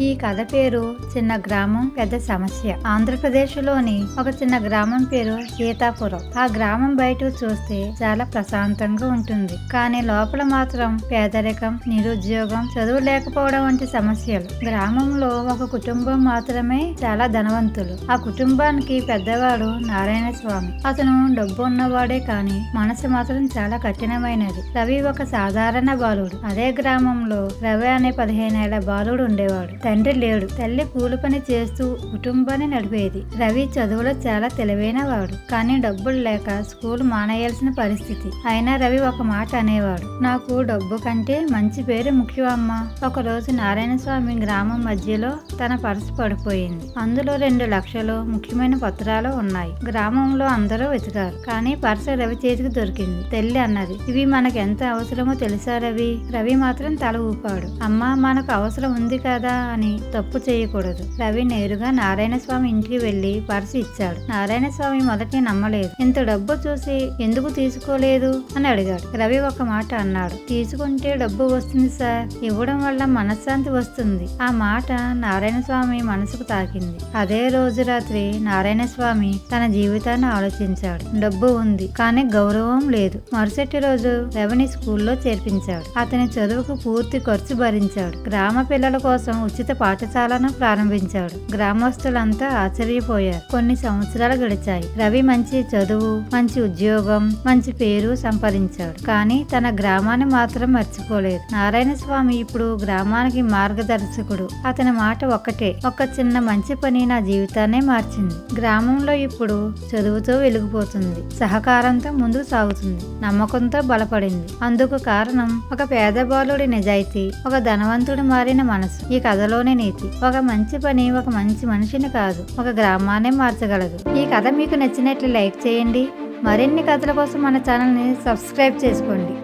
ఈ కథ పేరు చిన్న గ్రామం పెద్ద సమస్య. ఆంధ్రప్రదేశ్లోని ఒక చిన్న గ్రామం పేరు సీతాపురం. ఆ గ్రామం బయట చూస్తే చాలా ప్రశాంతంగా ఉంటుంది. కానీ లోపల మాత్రం పేదరికం నిరుద్యోగం చదువు లేకపోవడం వంటి సమస్యలు. గ్రామంలో ఒక కుటుంబం మాత్రమే చాలా ధనవంతులు. ఆ కుటుంబానికి పెద్దవాడు నారాయణ స్వామి అతను డబ్బు ఉన్నవాడే కానీ మనసు మాత్రం చాలా కఠినమైనది. రవి ఒక సాధారణ బాలుడు. అదే గ్రామంలో రవి అనే పదిహేనేళ్ళ బాలుడు ఉండేవాడు. తండ్రి లేడు. తల్లి కూలి పని చేస్తూ కుటుంబాన్ని నడిపేది. రవి చదువులో చాలా తెలివైన వాడు. కానీ డబ్బులు లేక స్కూల్ మానేయాల్సిన పరిస్థితి. అయినా రవి ఒక మాట అనేవాడు. నాకు డబ్బు కంటే మంచి పేరు ముఖ్యం అమ్మ. ఒకరోజు నారాయణ స్వామి గ్రామం మధ్యలో తన పర్సు పడిపోయింది. అందులో రెండు లక్షలు ముఖ్యమైన పత్రాలు ఉన్నాయి. గ్రామంలో అందరూ వెతికారు. కానీ పర్సు రవి చేతికి దొరికింది. తల్లి అన్నది ఇవి మనకు ఎంత అవసరమో తెలుసా రవి? రవి మాత్రం తల ఊపాడు. అమ్మా మనకు అవసరం ఉంది కదా అని తప్పు చేయకూడదు. రవి నేరుగా నారాయణ స్వామి ఇంటికి వెళ్ళి పర్సు ఇచ్చాడు. నారాయణ స్వామి మొదటి నమ్మలేదు. ఇంత డబ్బు చూసి ఎందుకు తీసుకోలేదు? అని అడిగాడు. రవి ఒక మాట అన్నాడు. తీసుకుంటే డబ్బు వస్తుంది సార్. ఇవ్వడం వల్ల మనశ్శాంతి వస్తుంది. ఆ మాట నారాయణ స్వామి మనసుకు తాకింది. అదే రోజు రాత్రి నారాయణ స్వామి తన జీవితాన్ని ఆలోచించాడు. డబ్బు ఉంది కానీ గౌరవం లేదు. మరుసటి రోజు రవిని స్కూల్లో చేర్పించాడు. అతని చదువుకు పూర్తి ఖర్చు భరించాడు. గ్రామ పిల్లల కోసం ఉచిత పాఠశాలను ప్రారంభించాడు. గ్రామస్తులంతా ఆశ్చర్యపోయారు. కొన్ని సంవత్సరాలు గడిచాయి. రవి మంచి చదువు మంచి ఉద్యోగం మంచి పేరు సంపాదించాడు. కానీ తన గ్రామాన్ని మాత్రం మర్చిపోలేదు. నారాయణ స్వామి ఇప్పుడు గ్రామానికి మార్గదర్శకుడు. అతని మాట ఒక్కటే. ఒక చిన్న మంచి పని నా జీవితాన్నే మార్చింది. గ్రామంలో ఇప్పుడు చదువుతో వెలిగిపోతుంది. సహకారంతో ముందుకు సాగుతుంది. నమ్మకంతో బలపడింది. అందుకు కారణం ఒక పేద బాలుడి నిజాయితీ ఒక ధనవంతుడు మారిన మనసు. ఈ కథలో కథలోని నీతి. ఒక మంచి పని ఒక మంచి మనిషిని కాదు ఒక గ్రామాన్ని మార్చగలదు. ఈ కథ మీకు నచ్చినట్లు లైక్ చేయండి. మరిన్ని కథల కోసం మన ఛానల్ని సబ్స్క్రైబ్ చేసుకోండి.